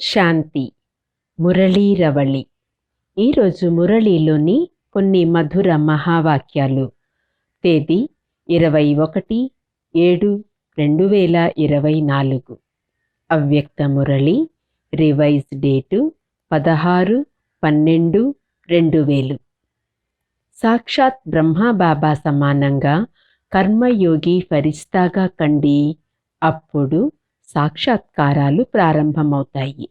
శాంతి మురళీరవళి ఈరోజు మురళీలోని కొన్ని మధుర మహావాక్యాలు. తేదీ ఇరవై ఒకటి ఏడు రెండు వేల ఇరవై నాలుగు. అవ్యక్త మురళి రివైజ్ డేటు పదహారు పన్నెండు రెండు వేలు. సాక్షాత్ బ్రహ్మబాబా సమానంగా కర్మయోగి ఫరిస్తాగా కండి అప్పుడు సాక్షాత్కారాలు ప్రారంభమవుతాయి.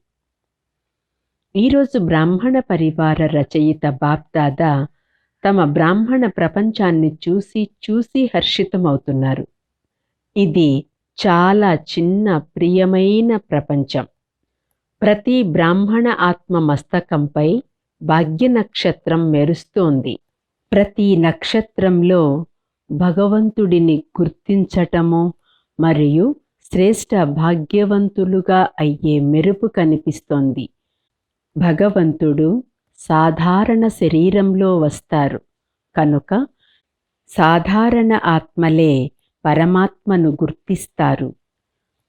ఈరోజు బ్రాహ్మణ పరివార రచయిత బాప్దాదా తమ బ్రాహ్మణ ప్రపంచాన్ని చూసి చూసి హర్షితమవుతున్నారు. ఇది చాలా చిన్న ప్రియమైన ప్రపంచం. ప్రతి బ్రాహ్మణ ఆత్మ మస్తకంపై భాగ్య నక్షత్రం మెరుస్తోంది. ప్రతి నక్షత్రంలో భగవంతుడిని గుర్తించటము మరియు శ్రేష్ఠ భాగ్యవంతులుగా అయ్యే మెరుపు కనిపిస్తోంది. భగవంతుడు సాధారణ శరీరంలో వస్తారు. కనుక సాధారణ ఆత్మలే పరమాత్మను గుర్తిస్తారు.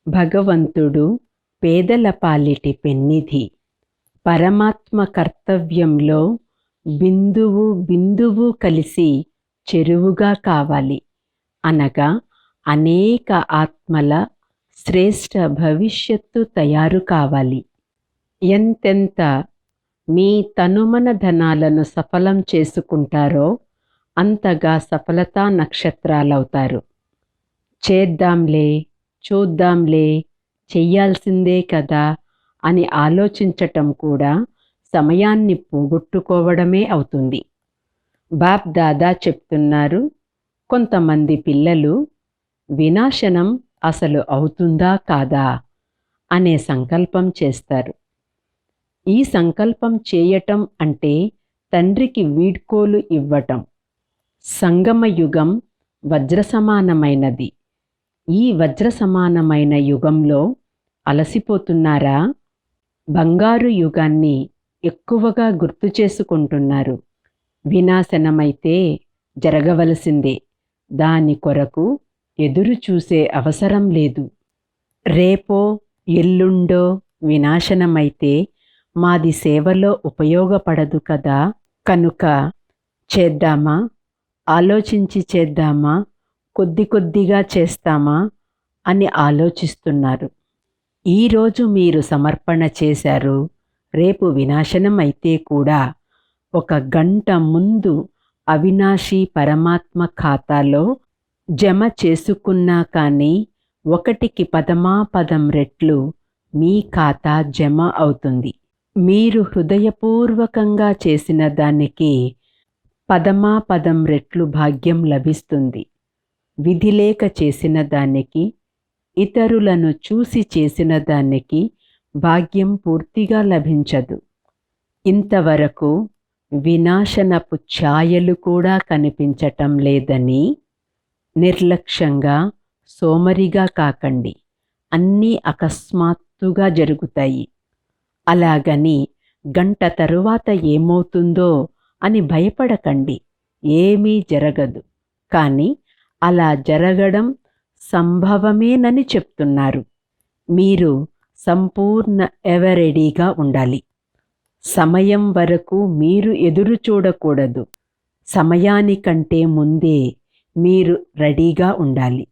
భగవంతుడు పేదల పాలిటి పెన్నిధి. పరమాత్మ కర్తవ్యంలో బిందువు బిందువు కలిసి చెరువుగా కావాలి. అనగా అనేక ఆత్మల శ్రేష్ఠ భవిష్యత్తు తయారు కావాలి. ఎంతెంత మీ తనుమన ధనాలను సఫలం చేసుకుంటారో అంతగా సఫలతా నక్షత్రాలవుతారు. చేద్దాంలే చూద్దాంలే చెయ్యాల్సిందే కదా అని ఆలోచించటం కూడా సమయాన్ని పోగొట్టుకోవడమే అవుతుంది. బాప్ దాదా చెప్తున్నారు కొంతమంది పిల్లలు వినాశనం అసలు అవుతుందా కాదా అనే సంకల్పం చేస్తారు. ఈ సంకల్పం చేయటం అంటే తండ్రికి వీడ్కోలు ఇవ్వటం. సంగమ యుగం వజ్ర సమానమైనది ఈ వజ్ర సమానమైన యుగంలో అలసిపోతున్నారా? బంగారు యుగాన్ని ఎక్కువగా గుర్తు చేసుకుంటున్నారు. వినాశనమైతే జరగవలసిందే. దాని కొరకు ఎదురు చూసే అవసరం లేదు. రేపో ఎల్లుండో వినాశనమైతే మాది సేవలో ఉపయోగపడదు కదా. కనుక చేద్దామా? ఆలోచించి చేద్దామా? కొద్ది కొద్దిగా చేస్తామా? అని ఆలోచిస్తున్నారు. ఈరోజు మీరు సమర్పణ చేశారు. రేపు వినాశనం అయితే కూడా ఒక గంట ముందు అవినాశి పరమాత్మ ఖాతాలో జమ చేసుకున్నా కానీ ఒకటికి పదమాపదం రెట్లు మీ ఖాతా జమ అవుతుంది. మీరు హృదయపూర్వకంగా చేసిన దానికి పదమాపదం రెట్లు భాగ్యం లభిస్తుంది. విధిలేక చేసిన దానికి ఇతరులను చూసి చేసిన దానికి భాగ్యం పూర్తిగా లభించదు. ఇంతవరకు వినాశనపు ఛాయలు కూడా కనిపించటం లేదని నిర్లక్ష్యంగా సోమరిగా కాకండి. అన్నీ అకస్మాత్తుగా జరుగుతాయి. అలాగని గంట తరువాత ఏమవుతుందో అని భయపడకండి. ఏమీ జరగదు. కానీ అలా జరగడం సంభవమేనని చెప్తున్నారు. మీరు సంపూర్ణ ఎవరెడీగా ఉండాలి. సమయం వరకు మీరు ఎదురు చూడకూడదు. సమయానికంటే ముందే మీరు రెడీగా ఉండాలి.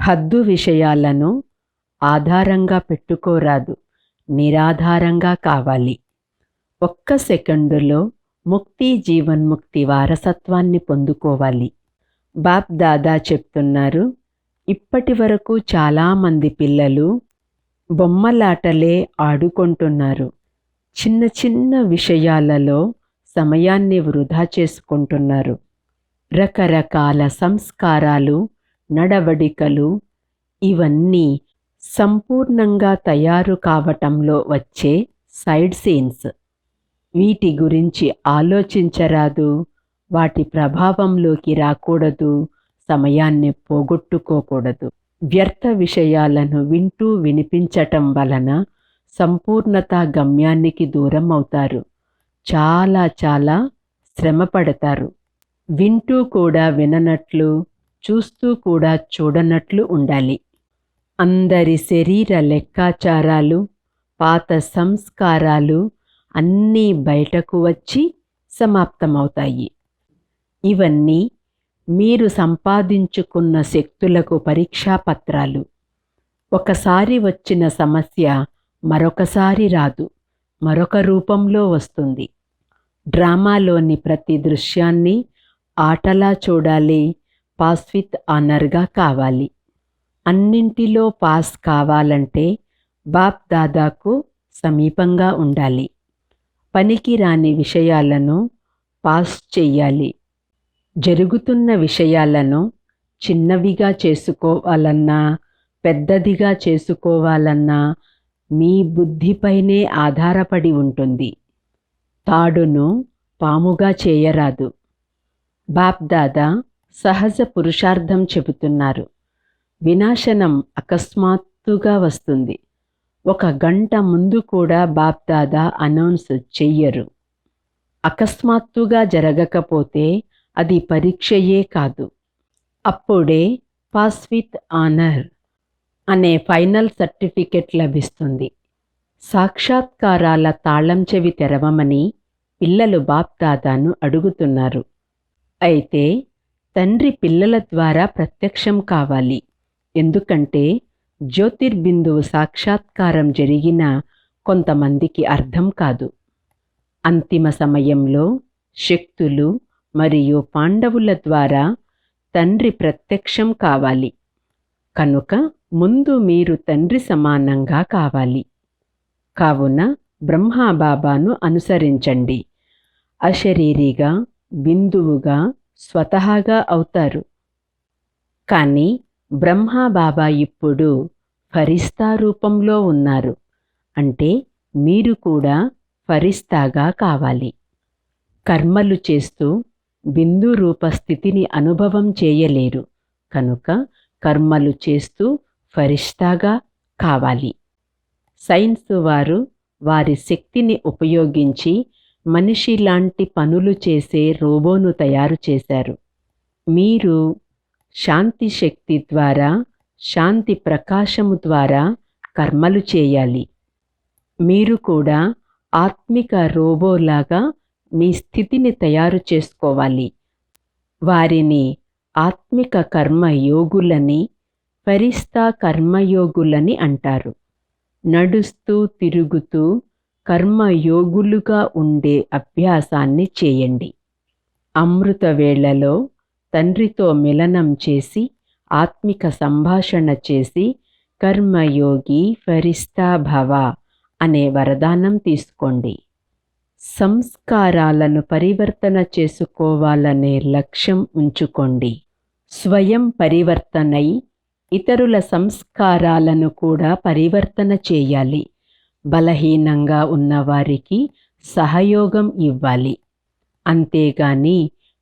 హద్దు విషయాలను ఆధారంగా పెట్టుకోరాదు నిరాధారంగా కావాలి. ఒక్క సెకండులో ముక్తి జీవన్ముక్తి వారసత్వాన్ని పొందుకోవాలి. బాప్ దాదా చెప్తున్నారు ఇప్పటి వరకు చాలామంది పిల్లలు బొమ్మలాటలే ఆడుకుంటున్నారు. చిన్న చిన్న విషయాలలో సమయాన్ని వృధా చేసుకుంటున్నారు. రకరకాల సంస్కారాలు నడవడికలు ఇవన్నీ సంపూర్ణంగా తయారు కావటంలో వచ్చే సైడ్ సీన్స్. వీటి గురించి ఆలోచించరాదు వాటి ప్రభావంలోకి రాకూడదు సమయాన్ని పోగొట్టుకోకూడదు. వ్యర్థ విషయాలను వింటూ వినిపించటం వలన సంపూర్ణత గమ్యానికి దూరం అవుతారు చాలా చాలా శ్రమ పడతారు వింటూ కూడా విననట్లు చూస్తూ కూడా చూడనట్లు ఉండాలి. అందరి శరీర లెక్కాచారాలు పాత సంస్కారాలు అన్నీ బయటకు వచ్చి సమాప్తమవుతాయి. ఇవన్నీ మీరు సంపాదించుకున్న శక్తులకు పరీక్షాపత్రాలు. ఒకసారి వచ్చిన సమస్య మరొకసారి రాదు మరొక రూపంలో వస్తుంది. డ్రామాలోని ప్రతి దృశ్యాన్ని ఆటలా చూడాలి పాస్ విత్ ఆనర్గా కావాలి. అన్నింటిలో పాస్ కావాలంటే బాప్ దాదాకు సమీపంగా ఉండాలి. పనికి రాని విషయాలను పాస్ చెయ్యాలి. జరుగుతున్న విషయాలను చిన్నవిగా చేసుకోవాలన్నా పెద్దదిగా చేసుకోవాలన్నా మీ బుద్ధిపైనే ఆధారపడి ఉంటుంది. తాడును పాముగా చేయరాదు. బాప్దాదా సహజ పురుషార్థం చెబుతున్నారు. వినాశనం అకస్మాత్తుగా వస్తుంది. ఒక గంట ముందు కూడా బాప్దాదా అనౌన్స్ చెయ్యరు. అకస్మాత్తుగా జరగకపోతే అది పరీక్షయే కాదు. అప్పుడే పాస్ విత్ ఆనర్ అనే ఫైనల్ సర్టిఫికెట్ లభిస్తుంది. సాక్షాత్కారాల తాళం చెవి తెరవమని పిల్లలు బాప్దాదాను అడుగుతున్నారు. అయితే తండ్రి పిల్లల ద్వారా ప్రత్యక్షం కావాలి. ఎందుకంటే జ్యోతిర్బిందువు సాక్షాత్కారం జరిగిన కొంతమందికి అర్థం కాదు. అంతిమ సమయంలో శక్తులు మరియు పాండవుల ద్వారా తండ్రి ప్రత్యక్షం కావాలి. కనుక ముందు మీరు తండ్రి సమానంగా కావాలి. కావున బ్రహ్మాబాబాను అనుసరించండి. అశరీరిగా బిందువుగా స్వతహాగా అవుతారు. కానీ బ్రహ్మాబాబా ఇప్పుడు ఫరిస్తా రూపంలో ఉన్నారు. అంటే మీరు కూడా ఫరిస్తాగా కావాలి. కర్మలు చేస్తూ బిందు రూప స్థితిని అనుభవం చేయలేరు. కనుక కర్మలు చేస్తూ ఫరిష్టాగా కావాలి. సైన్స్ వారు వారి శక్తిని ఉపయోగించి మనిషి లాంటి పనులు చేసే రోబోను తయారు చేశారు. మీరు శాంతి శక్తి ద్వారా శాంతి ప్రకాశము ద్వారా కర్మలు చేయాలి. మీరు కూడా ఆత్మిక రోబోలాగా మీ స్థితిని తయారు చేసుకోవాలి. వారిని ఆత్మిక కర్మయోగులని ఫరిస్తా కర్మయోగులని అంటారు. నడుస్తూ తిరుగుతూ కర్మయోగులుగా ఉండే అభ్యాసాన్ని చేయండి. అమృత వేళలో తండ్రితో మిలనం చేసి ఆత్మిక సంభాషణ చేసి కర్మయోగి ఫరిస్తా భవ అనే వరదానం తీసుకోండి. సంస్కారాలను పరివర్తన చేసుకోవాలనే లక్ష్యం ఉంచుకోండి. స్వయం పరివర్తనై ఇతరుల సంస్కారాలను కూడా పరివర్తన చేయాలి. బలహీనంగా ఉన్నవారికి సహయోగం ఇవ్వాలి. అంతేగాని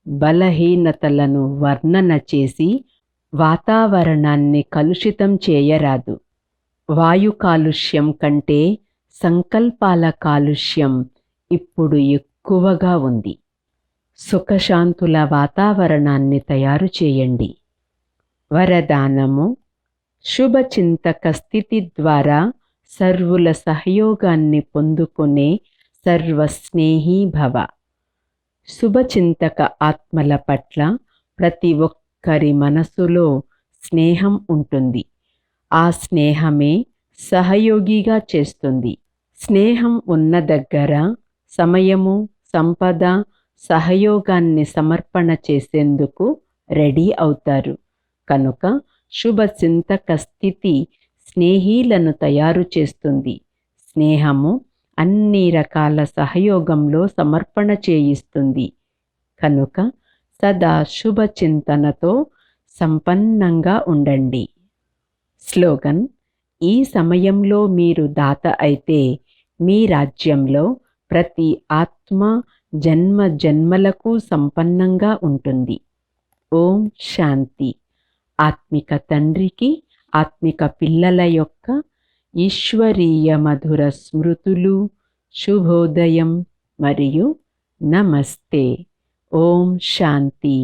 బలహీనతలను వర్ణన చేసి వాతావరణాన్ని కలుషితం చేయరాదు. వాయు కాలుష్యం కంటే సంకల్పాల కాలుష్యం ఇప్పుడు ఎక్కువగా ఉంది. సుఖశాంతుల వాతావరణాన్ని తయారు చేయండి. వరదానము శుభచింతక స్థితి ద్వారా సర్వుల సహయోగాన్ని పొందుకునే సర్వస్నేహీ భవ. శుభచింతక ఆత్మల పట్ల ప్రతి ఒక్కరి మనసులో స్నేహం ఉంటుంది. ఆ స్నేహమే సహయోగిగా చేస్తుంది. స్నేహం ఉన్న దగ్గర సమయము సంపద సహయోగాన్ని సమర్పణ చేసేందుకు రెడీ అవుతారు. కనుక శుభ చింతక స్థితి స్నేహీలను తయారు చేస్తుంది. స్నేహము అన్ని రకాల సహయోగంలో సమర్పణ చేయిస్తుంది. కనుక సదా శుభ చింతనతో సంపన్నంగా ఉండండి. స్లోగన్ ఈ సమయంలో మీరు దాత అయితే మీ రాజ్యంలో ప్రతి ఆత్మ జన్మ జన్మలకు సంపన్నంగా ఉంటుంది. ఓం శాంతి. ఆత్మిక తండ్రికి ఆత్మిక పిల్లల యొక్క ఈశ్వరీయ మధుర స్మృతులు శుభోదయం మరియు నమస్తే. ఓం శాంతి.